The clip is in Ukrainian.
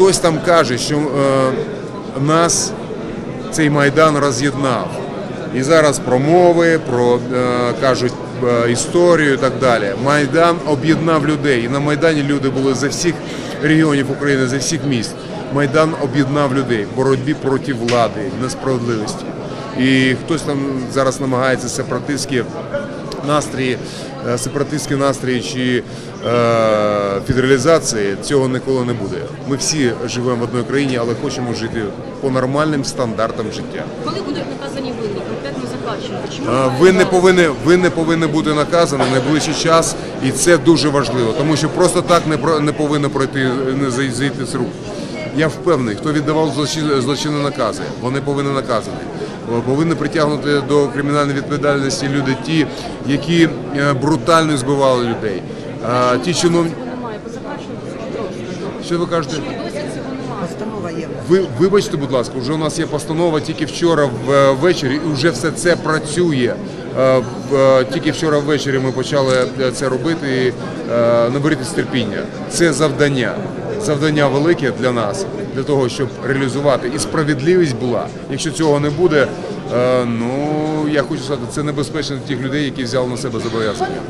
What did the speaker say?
хтось там каже, що е, нас цей майдан роз'єднав. І зараз промови, про е, кажуть е, історію і так далі. Майдан об'єднав людей. І на Майдані люди були з всіх регіонів України, з всіх міст. Майдан об'єднав людей в боротьбі проти влади, несправедливості. І хтось там зараз намагається сепаратистські настрої, е, сепаратистські настрої чи е, федералізації, цього ніколи не буде. Ми всі живемо в одній країні, але хочемо жити по нормальним стандартам життя. Коли будуть наказані винні, конкретно закладчики? Чому Е, Ви не повинні, ви не повинні бути наказані в найближчий час, і це дуже важливо, тому що просто так не не повинно пройти не зай- зійти з рук. Я впевнений, хто віддавав злочинні накази, вони повинні наказані. Е, Повинні притягнути до кримінальної відповідальності люди, ті, які е, брутально збивали людей. Е, Ті по Що ви кажете? Цього немає? Постанова. Ви вибачте, будь ласка, вже у нас є постанова тільки вчора ввечері, і вже все це працює. Е, в- е, Тільки вчора ввечері ми почали е, це робити. і, е, терпіння. Це завдання. Завдання велике для нас, для того, щоб реалізувати. І справедливість була. Якщо цього не буде, е, ну я хочу сказати, це небезпечно для тих людей, які взяли на себе зобов'язання.